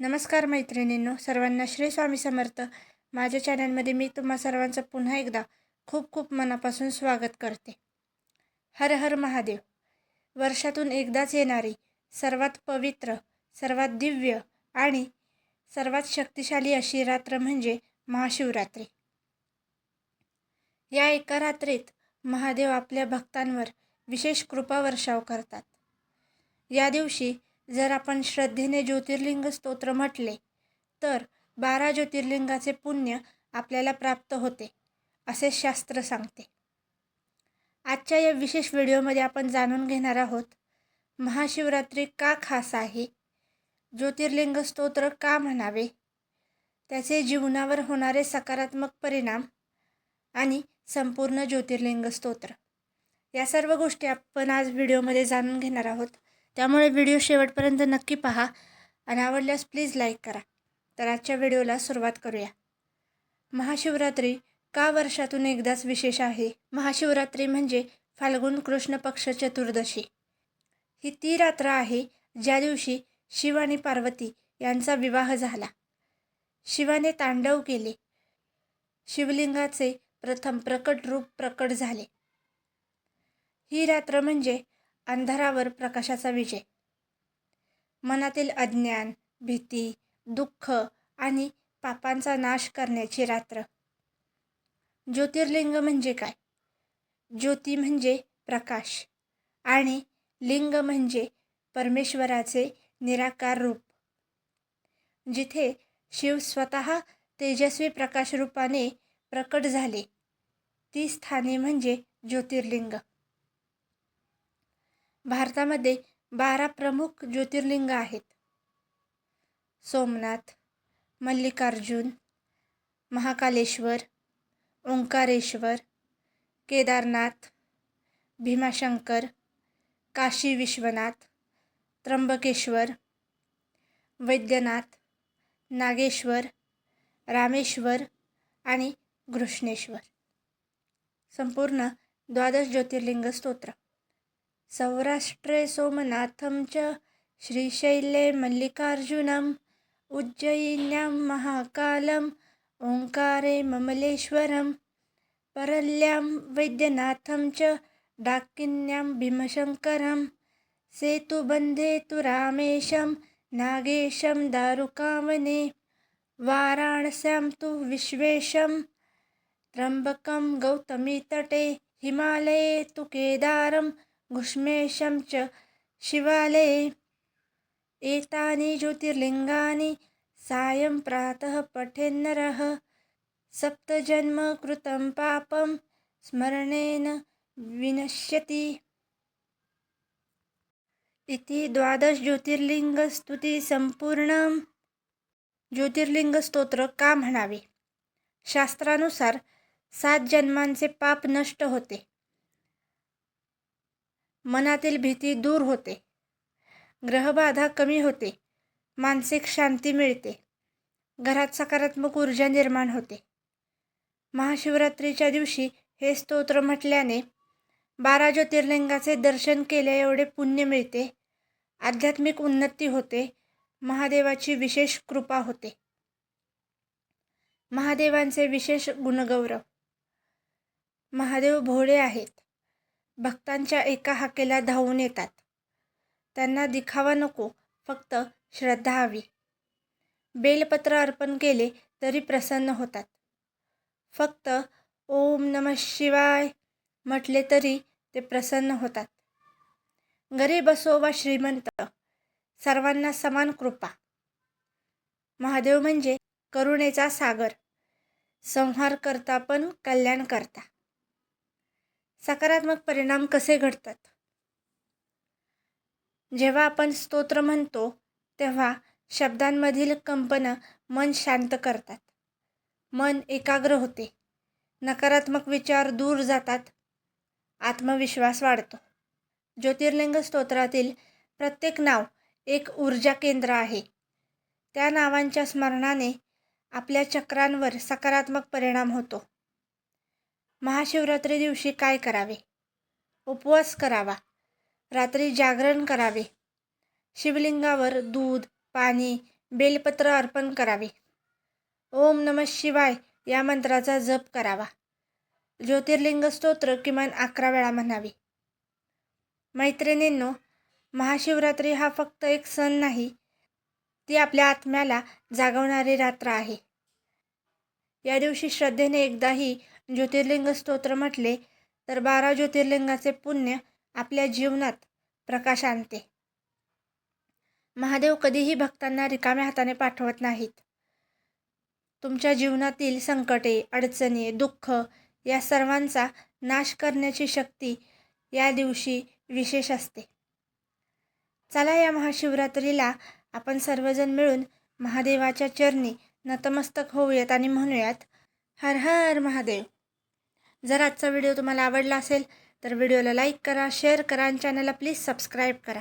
नमस्कार मैत्रिणींनो सर्वांना श्री स्वामी समर्थ. माझ्या चॅनलमध्ये मी तुम्हा सर्वांचं पुन्हा एकदा खूप खूप मनापासून स्वागत करते. हर हर महादेव. वर्षातून एकदाच येणारी सर्वात पवित्र सर्वात दिव्य आणि सर्वात शक्तिशाली अशी रात्र म्हणजे महाशिवरात्री. या एका रात्रीत महादेव आपल्या भक्तांवर विशेष कृपा वर्षाव करतात. या दिवशी जर आपण श्रद्धेने ज्योतिर्लिंग स्तोत्र म्हटले तर बारा ज्योतिर्लिंगाचे पुण्य आपल्याला प्राप्त होते असे शास्त्र सांगते. आजच्या या विशेष व्हिडिओमध्ये आपण जाणून घेणार आहोत महाशिवरात्री का खास आहे ज्योतिर्लिंग स्तोत्र का म्हणावे त्याचे जीवनावर होणारे सकारात्मक परिणाम आणि संपूर्ण ज्योतिर्लिंग स्तोत्र. या सर्व गोष्टी आपण आज व्हिडिओमध्ये जाणून घेणार आहोत. त्यामुळे व्हिडिओ शेवटपर्यंत नक्की पहा. आणि आवडल्यास प्लीज लाईक करा. तर आजच्या व्हिडिओला सुरुवात करूया. महाशिवरात्री का वर्षातून एकदाच विशेष आहे? महाशिवरात्री म्हणजे फाल्गुन कृष्ण पक्ष चतुर्दशी. ही ती रात्र आहे ज्या दिवशी शिव आणि पार्वती यांचा विवाह झाला. शिवाने तांडव केले. शिवलिंगाचे प्रथम प्रकट रूप प्रकट झाले. ही रात्र म्हणजे अंधारावर प्रकाशाचा विजय. मनातील अज्ञान भीती दुःख आणि पापांचा नाश करण्याची रात्र. ज्योतिर्लिंग म्हणजे काय? ज्योती म्हणजे प्रकाश आणि लिंग म्हणजे परमेश्वराचे निराकार रूप. जिथे शिव स्वतः तेजस्वी प्रकाश रूपाने प्रकट झाले ती स्थाने म्हणजे ज्योतिर्लिंग. भारतामध्ये बारा प्रमुख ज्योतिर्लिंग आहेत. सोमनाथ मल्लिकार्जुन महाकालेश्वर ओंकारेश्वर केदारनाथ भीमाशंकर काशी विश्वनाथ त्र्यंबकेश्वर वैद्यनाथ नागेश्वर रामेश्वर आणि घृष्णेश्वर. संपूर्ण द्वादश ज्योतिर्लिंग स्तोत्र. सौराष्ट्रे सोमनाथं च श्रीशैले मल्लिकार्जुनम् उज्जयिन्यां महाकालम् ओङ्कारे ममलेश्वरं परल्यां वैद्यनाथं च डाकिन्यां भीमशङ्करं सेतुबन्धे तु रामेशं नागेशं दारुकावने वाराणस्यां तु विश्वेशं त्र्यम्बकं गौतमीतटे हिमालये तु केदारं घुष्मेशं च शिवालये एतानि ज्योतिर्लिङ्गानि सायं प्रातः पठेन्नरः। सप्तजन्म कृतं पापं स्मरणेन विनश्यति। इति द्वादश ज्योतिर्लिंगस्तुती का म्हणावे? शास्त्रानुसार सात जन्मांचे पाप नष्ट होते। मनातील भीती दूर होते. ग्रहबाधा कमी होते. मानसिक शांती मिळते. घरात सकारात्मक ऊर्जा निर्माण होते. महाशिवरात्रीच्या दिवशी हे स्तोत्र म्हटल्याने बारा ज्योतिर्लिंगाचे दर्शन केले एवढे पुण्य मिळते. आध्यात्मिक उन्नती होते. महादेवाची विशेष कृपा होते. महादेवांचे विशेष गुणगौरव. महादेव भोळे आहेत. भक्तांच्या एका हाकेला धावून येतात. त्यांना दिखावा नको फक्त श्रद्धा हवी. बेलपत्र अर्पण केले तरी प्रसन्न होतात. फक्त ओम नम शिवाय म्हटले तरी ते प्रसन्न होतात. गरीब असो वा श्रीमंत सर्वांना समान कृपा. महादेव म्हणजे करुणेचा सागर संहार करता पण कल्याण करता सकारात्मक परिणाम कसे घडतात? जेव्हा आपण स्तोत्र म्हणतो तेव्हा शब्दांमधील कंपनं मन शांत करतात. मन एकाग्र होते. नकारात्मक विचार दूर जातात. आत्मविश्वास वाढतो. ज्योतिर्लिंग स्तोत्रातील प्रत्येक नाव एक ऊर्जा केंद्र आहे. त्या नावांच्या स्मरणाने आपल्या चक्रांवर सकारात्मक परिणाम होतो. महाशिवरात्री दिवशी काय करावे? उपवास करावा. रात्री जागरण करावे. शिवलिंगावर दूध पाणी बेलपत्र अर्पण करावे. ओम नम शिवाय या मंत्राचा जप करावा. ज्योतिर्लिंग स्तोत्र किमान अकरा वेळा म्हणावे. मैत्रिणींनो महाशिवरात्री हा फक्त एक सण नाही ती आपल्या आत्म्याला जागवणारी रात्र आहे. या दिवशी श्रद्धेने एकदाही ज्योतिर्लिंग स्तोत्र म्हटले तर बारा ज्योतिर्लिंगाचे पुण्य आपल्या जीवनात प्रकाश आणते. महादेव कधीही भक्तांना रिकाम्या हाताने पाठवत नाहीत. तुमच्या जीवनातील संकटे अडचणी दुःख या सर्वांचा नाश करण्याची शक्ती या दिवशी विशेष असते. चला या महाशिवरात्रीला आपण सर्वजण मिळून महादेवाच्या चरणी नतमस्तक होऊयात आणि म्हणूयात हर हर महादेव! जर आजचा व्हिडिओ तुम्हाला आवडला असेल तर व्हिडिओला लाईक करा शेअर करा आणि चॅनलला प्लीज सबस्क्राईब करा.